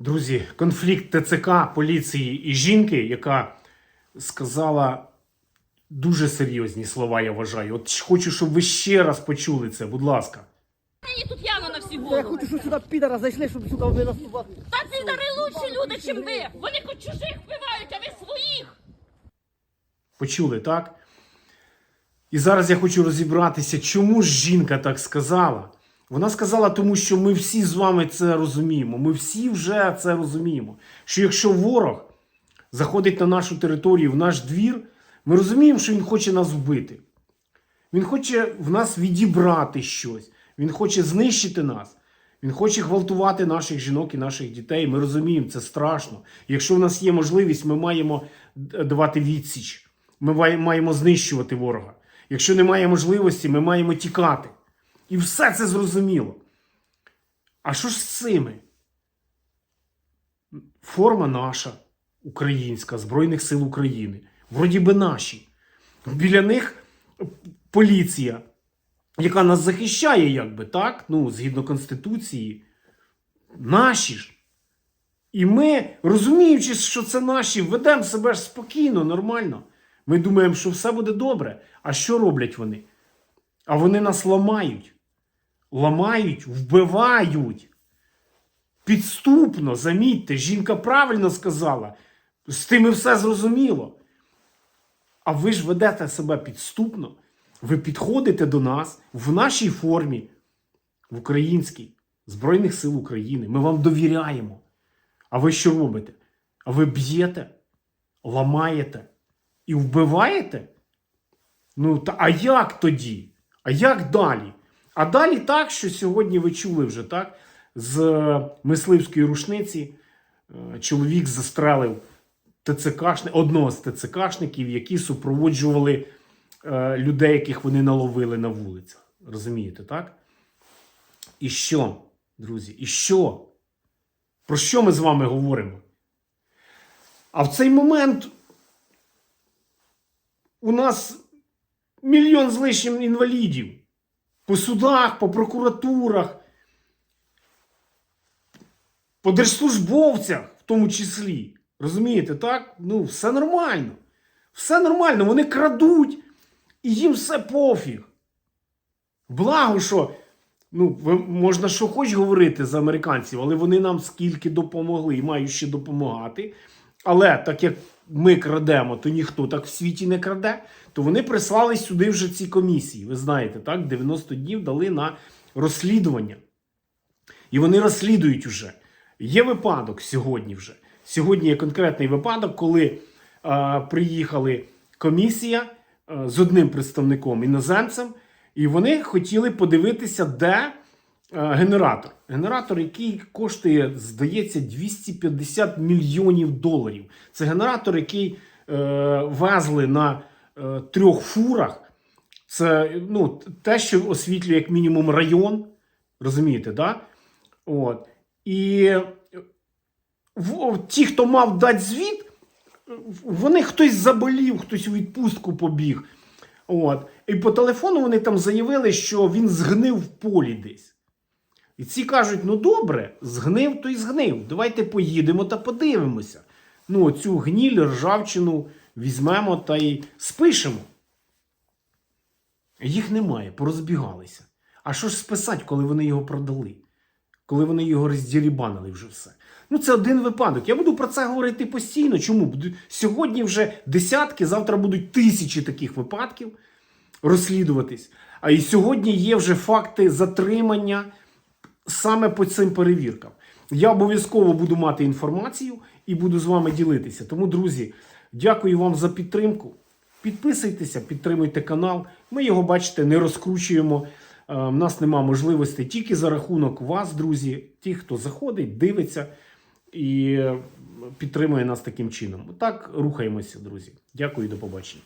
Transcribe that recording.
Друзі, конфлікт ТЦК, поліції і жінки, яка сказала дуже серйозні слова, я вважаю. От хочу, щоб ви ще раз почули це, будь ласка. Мені тут явно на всі Я хочу, щоб сюди підара зайшли, щоб сука ви нас тут Та підари лучші люди, чим ви. Вони хоч чужих вбивають, а ви своїх. Почули, так? І зараз я хочу розібратися, чому ж жінка так сказала. Вона сказала, тому що ми всі з вами це розуміємо. Ми всі вже це розуміємо. Що якщо ворог заходить на нашу територію, в наш двір, ми розуміємо, що він хоче нас вбити. Він хоче в нас відібрати щось. Він хоче знищити нас. Він хоче гвалтувати наших жінок і наших дітей. Ми розуміємо, це страшно. Якщо в нас є можливість, ми маємо давати відсіч. Ми маємо знищувати ворога. Якщо немає можливості, ми маємо тікати. І все це зрозуміло. А що ж з цими? Форма наша, українська, Збройних сил України. Вроді би наші. Біля них поліція, яка нас захищає, якби, так? Ну, згідно Конституції. Наші ж. І ми, розуміючи, що це наші, ведемо себе ж спокійно, нормально. Ми думаємо, що все буде добре. А що роблять вони? А вони нас ламають. Ламають, вбивають. Підступно, замітьте, жінка правильно сказала. З тим і все зрозуміло. А ви ж ведете себе підступно. Ви підходите до нас в нашій формі, в українській, Збройних сил України. Ми вам довіряємо. А ви що робите? А ви б'єте, ламаєте і вбиваєте? Ну, та, а як тоді? А як далі? А далі так, що сьогодні ви чули вже так, з е, мисливської рушниці е, чоловік застрелив ТЦКшни, одного з ТЦКшників, які супроводжували е, людей, яких вони наловили на вулицях. Розумієте, так? І що, друзі? І що? Про що ми з вами говоримо? А в цей момент у нас мільйон з лишнім інвалідів. По судах, по прокуратурах, по держслужбовцях, в тому числі. Розумієте, так? Ну, все нормально. Все нормально. Вони крадуть, і їм все пофіг. Благо, що ну, можна що хоч говорити з американців, але вони нам скільки допомогли і мають ще допомагати. Але так як ми крадемо, то ніхто так в світі не краде, то вони прислали сюди вже ці комісії. Ви знаєте, так? 90 днів дали на розслідування. І вони розслідують уже. Є випадок сьогодні вже. Сьогодні є конкретний випадок, коли е, приїхали комісія е, з одним представником іноземцем, і вони хотіли подивитися, де генератор. Генератор, який коштує, здається, 250 мільйонів доларів. Це генератор, який е, везли на е, трьох фурах. Це ну, те, що освітлює як мінімум район. Розумієте, да? От. І в- ті, хто мав дати звіт, вони хтось заболів, хтось у відпустку побіг. От. І по телефону вони там заявили, що він згнив в полі десь. І ці кажуть: ну добре, згнив, то й згнив. Давайте поїдемо та подивимося. Ну, цю гніль, ржавчину візьмемо та й спишемо. Їх немає, порозбігалися. А що ж списати, коли вони його продали? Коли вони його роздірібанили вже все. Ну, це один випадок. Я буду про це говорити постійно. Чому? Сьогодні вже десятки, завтра будуть тисячі таких випадків розслідуватись. А і сьогодні є вже факти затримання саме по цим перевіркам. Я обов'язково буду мати інформацію і буду з вами ділитися. Тому, друзі, дякую вам за підтримку. Підписуйтеся, підтримуйте канал. Ми його, бачите, не розкручуємо. Е, У нас нема можливості тільки за рахунок вас, друзі, ті, хто заходить, дивиться і е, підтримує нас таким чином. Так рухаємося, друзі. Дякую і до побачення.